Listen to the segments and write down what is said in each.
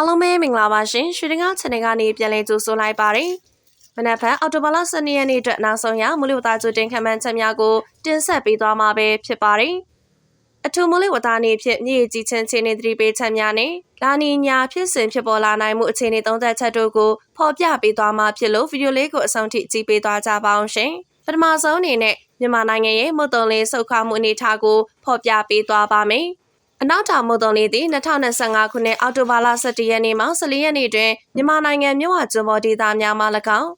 အားလုံးပဲမင်္ဂလာပါရှင်ရွှေတကား channel ကနေပြန်လည်ကြိုဆိုလိုက်ပါတယ်မနက်ဖြန်အော်တိုဘာလ12ရက်နေ့အတွက်နောက်ဆုံးရမူလဝတ္တကြိုတင်ခံမှန်းချက်များကိုတင်ဆက်ပေးသွားမှာပဲဖြစ်ပါတယ်အထူးမူလဝတ္တအနေဖြင့်မြေကြီးချင်းချင်းနေသတိပေးချက်များနဲ့လာနီညာဖြစ်စဉ်ဖြစ်ပေါ်လာနိုင်မှုအခြေအနေသုံးသပ်ချက်တို့ကိုဖော်ပြပေးသွားမှာဖြစ်လို့ဗီဒီယိုလေးကိုအဆုံးထိကြည့်ပေးသွားကြပါအောင်ရှင်ပထမဆုံးအနေနဲ့မြန်မာနိုင်ငံရဲ့မုတ်တုံလေးစုခမှုအနေအထားကိုဖော်ပြပေးသွားပါမယ် အနောက်တောင်မုတ်တုံလေးသည်2025ခုနှစ်အောက်တိုဘာလ17ရက်နေ့မှ14ရက်နေ့တွင်မြန်မာနိုင်ငံမြို့ဝကျွန်းပေါ်ဒေသများမှ၎င်း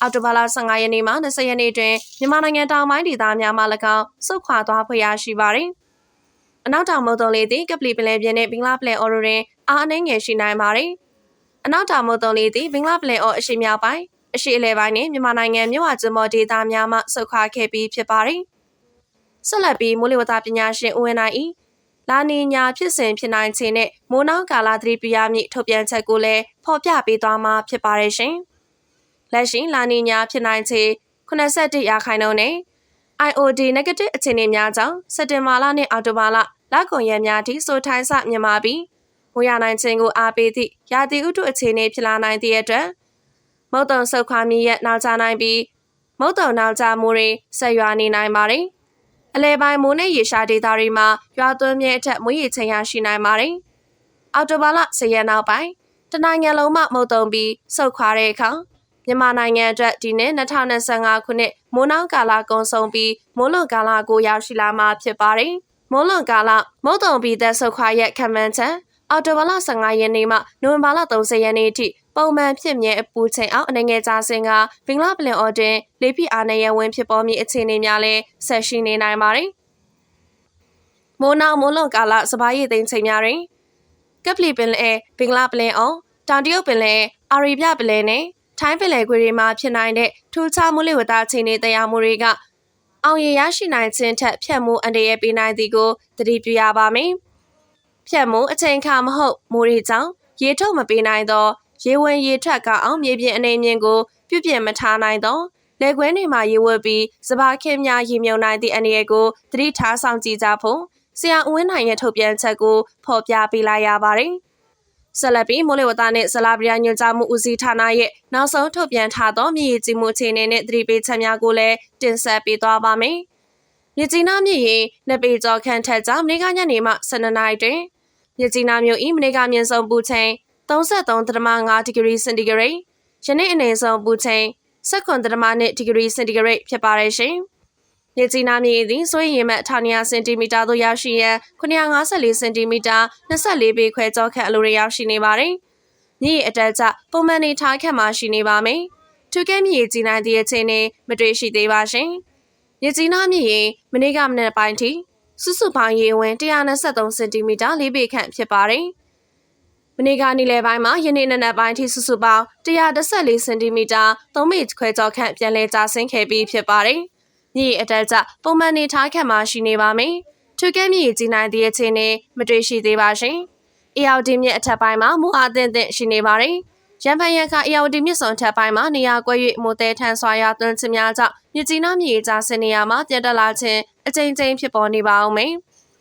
အောက်တိုဘာလ15ရက်နေ့မှ20ရက်နေ့တွင်မြန်မာနိုင်ငံတောင်ပိုင်းဒေသများမှ၎င်းစုခွာသွားဖွယ်ရရှိပါသည်အနောက်တောင်မုတ်တုံလေးသည်ကပလီပလဲပြင်းနှင့်ဘင်္ဂလားပလဲအော်တွင်အားအနှင်းငယ်ရှိနိုင်ပါသည်အနောက်တောင်မုတ်တုံလေးသည်ဘင်္ဂလားပလဲအော်အရှိမြောက်ပိုင်းအရှိအလဲပိုင်းနှင့်မြန်မာနိုင်ငံမြို့ဝကျွန်းပေါ်ဒေသများမှစုခွာခဲ့ပြီးဖြစ်ပါသည်ဆက်လက်ပြီးမိုးလေဝသပညာရှင်ဦးဝင်းနိုင်၏ လာနီညာဖြစ်စဉ်ဖြစ်နိုင်ခြင်းနဲ့မိုးနှောင်းကာလသတိပြုရမည့်ထုတ်ပြန်ချက်ကိုလည်းဖော်ပြပေးသွားမှာဖြစ်ပါတယ်ရှင်။လက်ရှိလာနီညာဖြစ်နိုင်ခြင်း81ရာခိုင်နှုန်းနဲ့ IOD negative အခြေအနေများကြောင့်စက်တင်ဘာလနဲ့အောက်တိုဘာလလကုန်ရက်များထိစိုးထိုင်းဆမြန်မာပြီးမိုးရနိုင်ခြင်းကိုအားပေးသည့်ရာသီဥတုအခြေအနေဖြစ်လာနိုင်သည့်အတွက်မုတ်တုံဆုတ်ခွာမြည်ရက်နောက်ကျနိုင်ပြီးမုတ်တုံနောက်ကျမှုတွေဆက်ရွာနေနိုင်ပါတယ်။ အလဲပိုင်းမိုးနဲ့ရေရှားဒေသတွေမှာရွာသွန်းမြဲအထက်မွေးရေချိန်ရရှိနိုင်ပါတယ်။အော်တိုဘာလ10ရက်နောက်ပိုင်းတနိုင်ငံလုံးမှမုတ်တုံပြီးစုတ်ခွာတဲ့အခါမြန်မာနိုင်ငံအတွက်ဒီနှစ်2025ခုနှစ်မိုးနှောင်းကာလကုန်ဆုံးပြီးမိုးလွန်ကာလကိုရောက်ရှိလာမှာဖြစ်ပါတယ်။မိုးလွန်ကာလမုတ်တုံပြီးသက်ဆုတ်ခွာရက်ခံမှန်းချက်အော်တိုဘာလ15ရက်နေ့မှနိုဝင်ဘာလ30ရက်နေ့အထိ ပုံမှန်ဖြစ်မြဲအပူချိန်အောက်အနေငယ်ကြဆင်းကဘင်္ဂလားပလင်အော်တင်လေးဖိအားနဲ့ရဝင်းဖြစ်ပေါ်မည့်အခြေအနေများလည်းဆက်ရှိနေနိုင်ပါတယ်။မိုးနောက်မိုးလွန်ကာလစပားရည်သိမ်းချိန်များတွင်ကပလီပင်လယ်ဘင်္ဂလားပလင်အော်တောင်တရုတ်ပင်လယ်အာရီဗျပလယ်နဲ့ထိုင်းပင်လယ်ခွေတွေမှာဖြစ်နိုင်တဲ့ထူးခြားမှုလေဝသအခြေအနေတရားမှုတွေကအောင်ရရရှိနိုင်ခြင်းထက်ဖြတ်မှုအန္တရာယ်ပေးနိုင်သည်ကိုသတိပြုရပါမယ်။ဖြတ်မှုအချိန်အခါမဟုတ်မိုးရီကြောင့်ရေထုတ်မပေးနိုင်သော ရေဝင်ရေထွက်ကအောင်မြေပြင်အနေမြင့်ကိုပြုပြင်မထားနိုင်သောလက်ကွင်းတွေမှာရေဝတ်ပြီးစပါးခင်းများရေမြုံနိုင်သည့်အနေအကိုသတိထားဆောင်ကြည့်ကြဖို့ဆရာဦးဝင်းနိုင်ရဲ့ထုတ်ပြန်ချက်ကိုဖော်ပြပေးလိုက်ရပါတယ်။ဆက်လက်ပြီးမိုးလေဝသနဲ့ဇလာပရိယညွှန်ကြားမှုဦးစီးဌာနရဲ့နောက်ဆုံးထုတ်ပြန်ထားသောမြေကြီးမှုအခြေအနေနဲ့သတိပေးချက်များကိုလည်းတင်ဆက်ပေးသွားပါမယ်။မြကြီးနားမြစ်ရေနှစ်ပေကျော်ခန့်ထက်ကြောင့်မနေ့ကညနေမှ12နာရီတွင်မြကြီးနားမြို့၏မနေ့ကမြင့်ဆုံးပူချိန် 33.5ဒီဂရီစင်တီဂရိတ်ယနေ့အနေဆုံးပူချိန်19.2ဒီဂရီစင်တီဂရိတ်ဖြစ်ပါတယ်ရှင်။မြေကြီးနားမြေသည်ဆိုရင်မှ1900စင်တီမီတာသို့ရောက်ရှိရန်954စင်တီမီတာ24ပေခွဲကျော်ခန့်အလိုရောက်ရှိနေပါတယ်။မြေအတက်ကျပုံမှန်နေထားခန့်မှရှိနေပါမယ်။ထူကဲမြေကြီးနိုင်သည့်အချိန်နဲ့မတွေ့ရှိသေးပါရှင်။မြေကြီးနားမြေမနေ့ကမနေ့ပိုင်းထိစုစုပေါင်းရေဝင်123စင်တီမီတာ၄ပေခန့်ဖြစ်ပါတယ်။ မနေ့ကနေ့လယ်ပိုင်းမှာယနေ့နနက်ပိုင်းထိစုစုပေါင်း114စင်တီမီတာ3မီခွဲကျော်ခန့်ပြန်လည်ကျဆင်းခဲ့ပြီးဖြစ်ပါတယ်။မြေအတက်ကျပုံမှန်နေထားခန့်မှရှိနေပါမယ်။ထွေကဲမြေကြီးနိုင်သည့်အခြေအနေမတွေ့ရှိသေးပါရှင်။အေယော်ဒီမြစ်အထက်ပိုင်းမှာမူအားသင့်သင့်ရှိနေပါတယ်။ရန်ဖန်ရခအေယော်ဒီမြစ်စုံထက်ပိုင်းမှာနေရာကွက်၍မိုးတဲထန်စွာရွာသွန်းခြင်းများကြောင့်မြစ်ကြီးနားမြေကြားဆင်းနေရာမှာပြတ်တက်လာခြင်းအကြိမ်ကြိမ်ဖြစ်ပေါ်နေပါအောင်မယ်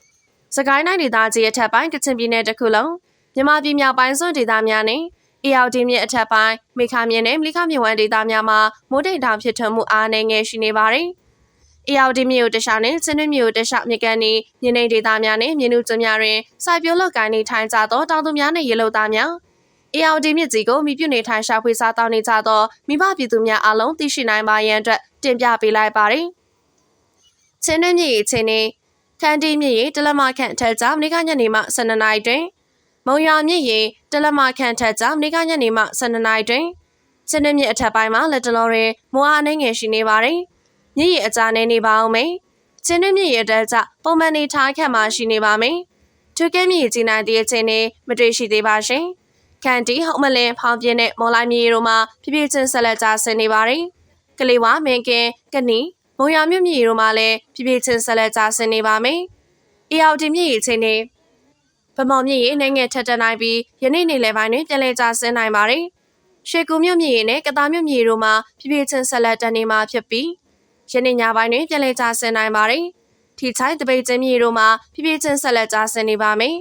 ။စကိုင်းတိုင်းဒေသကြီးအထက်ပိုင်းကချင်ပြည်နယ်တစ်ခုလုံး မြန်မာပြည်မြောက်ပိုင်းစွန်းဒေသများနဲ့အေယာဒီမြစ်အထက်ပိုင်းမေခါမြစ်နဲ့မလိခမြစ်ဝမ်းဒေသများမှာမိုးတိမ်တောင်ဖြစ်ထွန်းမှုအားနည်းငယ်ရှိနေပါတယ်။အေယာဒီမြစ်ကိုတခြားနဲ့ချင်းတွင်းမြစ်ကိုတခြားမြစ်ကန်နေမြင်းနေဒေသများနဲ့မြင်းနုကျွန်းများတွင်စိုက်ပျိုးလုပ်ကိုင်နေထိုင်ကြသောတောင်သူများနဲ့ရေလုံသားများအေယာဒီမြစ်ကြီးကိုမိပြုနေထိုင်ရှာဖွေစားတောင်းနေကြသောမိဘပြည်သူများအားလုံးသိရှိနိုင်ပါရန်အတွက်တင်ပြပေးလိုက်ပါတယ်။ချင်းတွင်းမြစ်ရေချင်းနေခန်းတီမြစ်ရေတလမခန့်ထက်ကြောင့်နေကညနေမှ12နာရီတွင် မုံရွာမြစ်ရေတလမခန့်ထက်ကြောင့်နေကညနေမှ12နာရီတွင်ချင်းနှမြစ်အထက်ပိုင်းမှာလက်တလောတွင်မိုးအားနှင်းငယ်ရှိနေပါတယ်။မြစ်ရေအကြားနေနေပါအောင်မယ်။ချင်းနှမြစ်ရေတက်ကြပုံမှန်နေထားခန့်မှရှိနေပါမယ်။သူကဲမြစ်ကြီးနိုင်တဲ့အချိန်နဲ့မတွေ့ရှိသေးပါရှင်။ကန်တီဟုတ်မလင်းဖောင်ပြင်းနဲ့မော်လိုက်မြေတို့မှာပြပြချင်းဆက်လက်ကြဆင်းနေပါတယ်။ကလေးဝမင်းကင်းကနီမုံရမြစ်မြေတို့မှာလည်းပြပြချင်းဆက်လက်ကြဆင်းနေပါမယ်။အေယော်ဒီမြစ်ရေချင်းနဲ့ဗ မော်မြင့်ရေနှဲငယ်ထက်တနိုင်ပြီးယနေ့နေ့လယ်ပိုင်းတွင်ပြန်လည်ကျဆင်းနိုင်ပါတယ်။ရွှေကူမြို့မြင့်ရေနဲ့ကတားမြို့မြင့်တို့မှာပြပြချင်းဆက်လက်တန်နေမှာဖြစ်ပြီးယနေ့ညပိုင်းတွင်ပြန်လည်ကျဆင်းနိုင်ပါတယ်။ထီချိုင်းတပိတ်ချင်းမြေတို့မှာပြပြချင်းဆက်လက်ကျဆင်းနေပါမယ်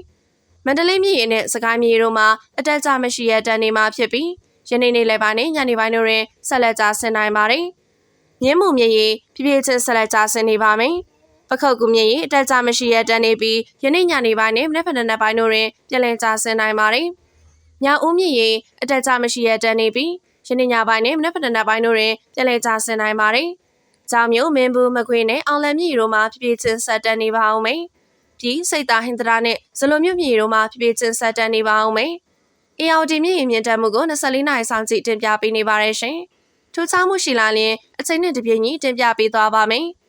မန္တလေးမြို့နဲ့စကိုင်းမြို့တို့မှာအတက်အကျမရှိရတဲ့နေမှာဖြစ်ပြီးယနေ့နေ့လည်းပိုင်းနဲ့ညနေပိုင်းတို့တွင်ဆက်လက်ကြဆင်နိုင်ပါတယ်။မြင်းမှုမြေရီပြပြချင်းဆက်လက်ကြဆင်နေပါမယ်။ ပခုတ်ကူမြေရီအတက်အကျမရှိရတဲ့နေပြီးယနေ့ညနေပိုင်းနဲ့မနေ့ဖက်နေ့ပိုင်းတို့တွင်ပြည်လည်ကြဆင်နိုင်ပါတယ်။ညဦးမြေရီအတက်အကျမရှိရတဲ့နေပြီးယနေ့ညပိုင်းနဲ့မနေ့ဖက်နေ့ပိုင်းတို့တွင်ပြည်လည်ကြဆင်နိုင်ပါတယ်။ကြောင်မျိုးမင်းဘူးမကွေးနဲ့အောင်လံမြေတို့မှာပြပြချင်းဆက်တက်နေပါအောင်မယ်။ပြီးစိတ်သားဟင်္ဒရာနဲ့ဇလိုမြမြေတို့မှာပြပြချင်းဆက်တက်နေပါအောင်မယ်။ AOD မြင့်ရင်မြင့်တက်မှုကို24နိုင်ဆောင်ကြည့်တင်ပြပေးနေပါတယ်ရှင်။ထူးခြားမှုရှိလာရင်အချိန်နဲ့တပြေးညီတင်ပြပေးသွားပါမယ်။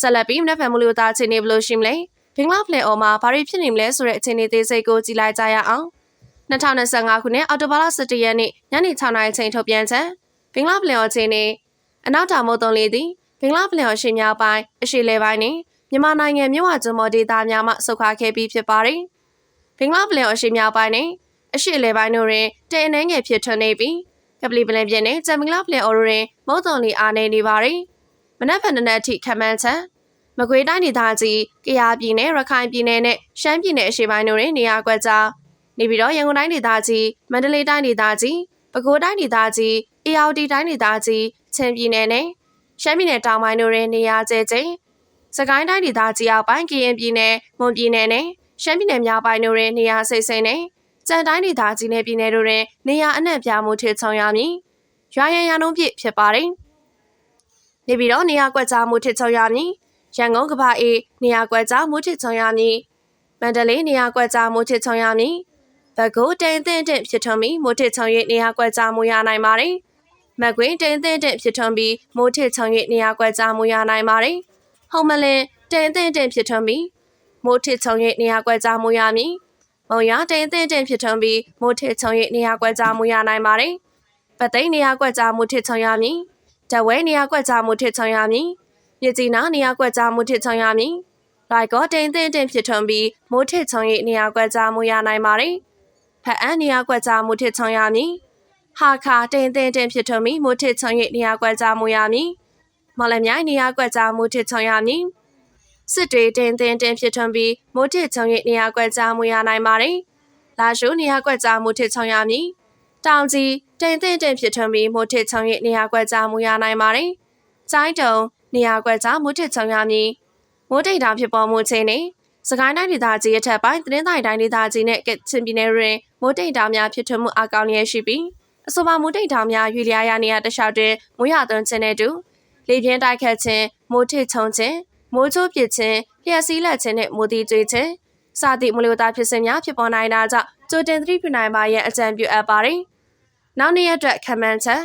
ဆက်လက်ပြီးမနက်ဖြန်မလို့သားချင်းနေဘလို့ရှိမလဲ။ဘင်္ဂလားဖလေအော်မှာဘာတွေဖြစ်နေမလဲဆိုတဲ့အချိန်လေးသေးစိတ်ကိုကြည့်လိုက်ကြရအောင်။2025ခုနှစ်အောက်တိုဘာလ17ရက်နေ့ညနေ6နာရီချိန်ထုတ်ပြန်ချက်ဘင်္ဂလားဖလေအော်ချင်းနေအနောက်တောင်မုတ်တုံလေးသည်ဘင်္ဂလားဖလေအော်ရှိမြောက်ပိုင်းအရှေ့လေပိုင်းနဲ့မြန်မာနိုင်ငံမြို့ဝကျွန်းမော်ဒေသများမှဆုတ်ခွာခဲ့ပြီးဖြစ်ပါတယ်။ဘင်္ဂလားဖလေအော်ရှိမြောက်ပိုင်းနဲ့အရှိလေပိုင်းတို့တွင်တဲအနှဲငယ်ဖြစ်ထွန်းနေပြီးကပလီပလင်ပြင်းနဲ့ဂျမ်မင်္ဂလာဖလင်အော်တို့တွင်မုတ်တုံလီအားနေနေပါသည် မနက်ဖြန်နေ့အထိခမန်းချက်မကွေးတိုင်းဒေသကြီးကယားပြည်နယ်ရခိုင်ပြည်နယ်နဲ့ရှမ်းပြည်နယ်အရှေ့ပိုင်းတို့တွင်နေရာကွက်ကြားနေပြီးတော့ရန်ကုန်တိုင်းဒေသကြီးမန္တလေးတိုင်းဒေသကြီးပဲခူးတိုင်းဒေသကြီးအေရဝတီတိုင်းဒေသကြီးချင်းပြည်နယ်နဲ့ရှမ်းပြည်နယ်တောင်ပိုင်းတို့တွင်နေရာကျဲကျဲစကိုင်းတိုင်းဒေသကြီးအောက်ပိုင်းကရင်ပြည်နယ်မွန်ပြည်နယ်နဲ့ရှမ်းပြည်နယ်မြောက်ပိုင်းတို့တွင်နေရာစိတ်စိမ့်နဲ့ကြံတိုင်းဒေသကြီးနယ်ပြည်နယ်တို့တွင်နေရာအနှံ့ပြားမှုထစ်ဆောင်ရမည်။ရွာရန်ရနှုံးပြည့်ဖြစ်ပါတယ်။ နေပြီးတော့နေရာကွက်ကြားမှုထစ်ဆောင်ရမည်။ရန်ကုန်ကဘာအေးနေရာကွက်ကြားမှုထစ်ဆောင်ရမည်။မန္တလေးနေရာကွက်ကြားမှုထစ်ဆောင်ရမည်။ဘကုတ်တိန်သင့်တဲ့ဖြစ်ထွန်းပြီးမိုးထစ်ဆောင်၍နေရာကွက်ကြားမှုရနိုင်ပါတယ်။မကွင်းတိန်သင့်တဲ့ဖြစ်ထွန်းပြီးမိုးထစ်ဆောင်၍နေရာကွက်ကြားမှုရနိုင်ပါတယ်။ဟုံမလင်တိန်သင့်တဲ့ဖြစ်ထွန်းပြီးမိုးထစ်ဆောင်၍နေရာကွက်ကြားမှုရမည်။မုံရတိန်တဲ့တဲ့ဖြစ်ထွန်းပြီးမိုးထစ်ချုံ၍နေရာကွက်ကြားမှုရနိုင်ပါတယ်။ပသိန်းနေရာကွက်ကြားမှုထစ်ချုံရမည်။ တဝဲနေရာကွက်ကြားမှုထစ်ချုံရမည်။မြစ်ကြီးနားနေရာကွက်ကြားမှုထစ်ချုံရမည်။လိုက်ကောတိန်တဲ့တဲ့ဖြစ်ထွန်းပြီးမိုးထစ်ချုံ၍နေရာကွက်ကြားမှုရနိုင်ပါတယ်။ဖက်အန်းနေရာကွက်ကြားမှုထစ်ချုံရမည်။ဟာခါတိန်တဲ့တဲ့ဖြစ်ထွန်းပြီးမိုးထစ်ချုံ၍နေရာကွက်ကြားမှုရမည်။မော်လမြိုင်နေရာကွက်ကြားမှုထစ်ချုံရမည်။စစ်တွေတင်းတင်းတင်းဖြစ်ထွန်းပြီးမိုးထစ်ချုံရဲ့နေရာကွက်ကြားမှုရနိုင်ပါတယ်။လာရှုနေရာကွက်ကြားမှုထစ်ချုံရမည်။ တောင်ကြီးတင်းတင်းတင်းဖြစ်ထွန်းပြီးမိုးထစ်ချုံရဲ့နေရာကွက်ကြားမှုရနိုင်ပါတယ်။ကျိုင်းတုံနေရာကွက်ကြားမိုးထစ်ချုံရမည်။မိုးတိတ်တောင်ဖြစ်ပေါ်မှုခြင်းနဲ့စကိုင်းတိုင်းဒေသကြီးအထက်ပိုင်းသတင်းတိုင်းတိုင်းဒေသကြီးနဲ့ကချင်ပြည်နယ်တွင်မိုးတိတ်တောင်များဖြစ်ထွန်းမှုအကောင်းရရှိပြီးအဆိုပါမိုးတိတ်တောင်များရွေလျားရနေရတခြားတွင်မိုးရသွန်းခြင်းနဲ့တူလေပြင်းတိုက်ခတ်ခြင်းမိုးထစ်ချုံခြင်းမိုးချိုးပစ်ခြင်းလျှက်စီးလက်ခြင်းနဲ့မိုးတီကျွေးခြင်းစသည့်မလိုသားဖြစ်စဉ်များဖြစ်ပေါ်နိုင်တာကြောင့်ကြိုတင်သတိပြုနိုင်ပါရန်အကြံပြုအပ်ပါတယ်။ နောက်နေ့ရက်အတွက်ခံမှန်းချက်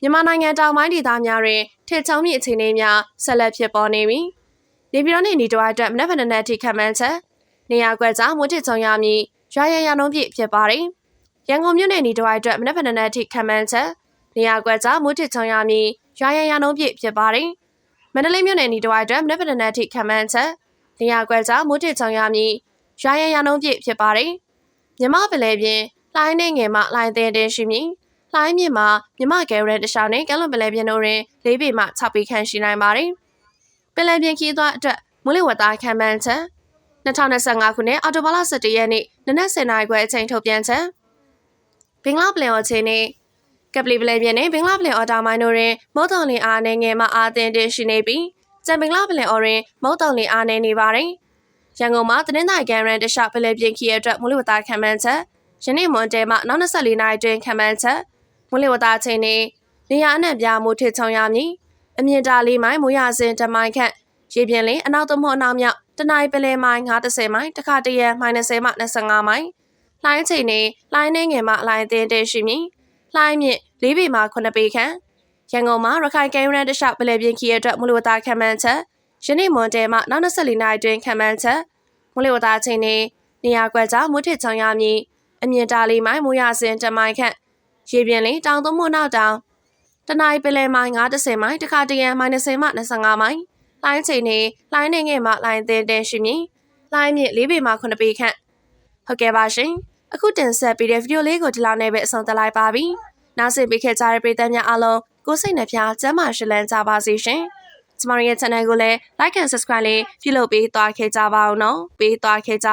မြန်မာနိုင်ငံတောင်ပိုင်းဒေသများတွင်ထစ်ချုံမြင့်အခြေအနေများဆက်လက်ဖြစ်ပေါ်နေပြီးနေပြည်တော်နှင့်နေတော်အတွက်မနက်ဖြန်နေ့ထိခံမှန်းချက်နေရာကွက်ကြားမိုးထစ်ချုံရမည်ရွာရရနှုံးပြည့်ဖြစ်ပါတယ်။ရန်ကုန်မြို့နယ်နေတော်အတွက်မနက်ဖြန်နေ့ထိခံမှန်းချက်နေရာကွက်ကြားမိုးထစ်ချုံရမည်ရွာရရနှုံးပြည့်ဖြစ်ပါတယ်။မန္တလေးမြို့နယ်နီတဝိုက်အတွက်မနက်ဖြန်နေ့ထိခံမှန်းချက်နေရာကွက်ကြားမိုးတစ်ချောင်ရမည်ရွာရန်ရနှုံးပြည့်ဖြစ်ပါတယ်မြမပလဲပြင်းလိုင်းနေငယ်မှလိုင်းသေးတဲ့ရှိမည် လိုင်းမြင့်မှာမြမကဲရဲတခြားနဲ့ကဲလွန်ပလဲပြင်းတို့တွင်၄ပေမှ6ပေခန့်ရှိနိုင်ပါတယ်ပလဲပြင်းခီးသွားအတွက်မူလဝတ္တခံမှန်းချက်2025ခုနှစ်အောက်တိုဘာလ17ရက်နေ့နနက်10:00နာရီခွဲအချိန်ထုတ်ပြန်ချက်ဘင်္ဂလားပလန်အချိန်နဲ့ကပလီပလဲပြင်းနဲ့ဘင်္ဂလားပလင်အော်တာမိုင်းတို့တွင်မုတ်တုံလင်အားနေငယ်မှအာတင်တင်ရှိနေပြီးကျန်ဘင်္ဂလားပလင်အော်တွင်မုတ်တုံလင်အားနေနေပါတယ်။ရန်ကုန်မှာတင်းတိုင်ကန်ရန်တခြားပလဲပြင်းခီရဲ့အတွက်မူလဝတာခံမှန်းချက်ယနေ့မွန်တဲမှနောက်24နာရီတွင်ခံမှန်းချက် မူလဝတာချိန်နေနေရာအနှံ့ပြားမှုထစ်ချုံရမည်အမြင့်တာလေးမိုင်မူရစဉ်တမိုင်ခန့်ရေပြင်လင်းအနောက်သို့မဟုတ်အနောက်မြောက်တနိုင်ပလဲမိုင်90မိုင်တခါတရံမိုင်20မှ25မိုင်လိုင်းချိန်နေလိုင်းနေငယ်မှလိုင်းအတင်းတဲရှိမည်လှိုင်းမြင့်၄ပေမှ9ပေခန့်ရန်ကုန်မှာရခိုင်ကဲရန်တခြားပလဲပြင်းခီရဲ့အတွက်မူလဝတာခံမှန်းချက်ယနေ့မွန်တဲမှနောက်24နာရီတွင်ခံမှန်းချက်မူလဝတာချိန်နေနေရာကွက်ကြားမွတ်ထစ်ချောင်းရမည်အမြင့်တာလေးမိုင်မူရစဉ်တမိုင်ခန့် ရေပြင်းလေးတောင်သုံးမို့နောက်တောင်တနအိပလဲမိုင်90မိုင်တခါတရံမိုင်20မှ25မိုင်လိုင်းချိန်နေလိုင်းနေငယ်မှလိုင်းသေးတဲ့ရှိမည်လိုင်းမြင့်၄ပေမှ9ပေခန့်ဟုတ်ကဲ့ပါရှင်အခုတင်ဆက်ပေးတဲ့ဗီဒီယိုလေးကိုဒီလောက်နဲ့ပဲအဆုံးသတ်လိုက်ပါပြီ။နောက်ဆက်ပေးခဲ့ကြတဲ့ပရိသတ်များအားလုံးကိုစိတ်နှဖျားကျမ်းမာရှိလန်းကြပါစေရှင်။ကျမတို့ရဲ့ channel ကိုလည်း like and subscribe လေးပြုလုပ်ပေးသွားခဲ့ကြပါအောင်နော်။ပေးသွားခဲ့ကြ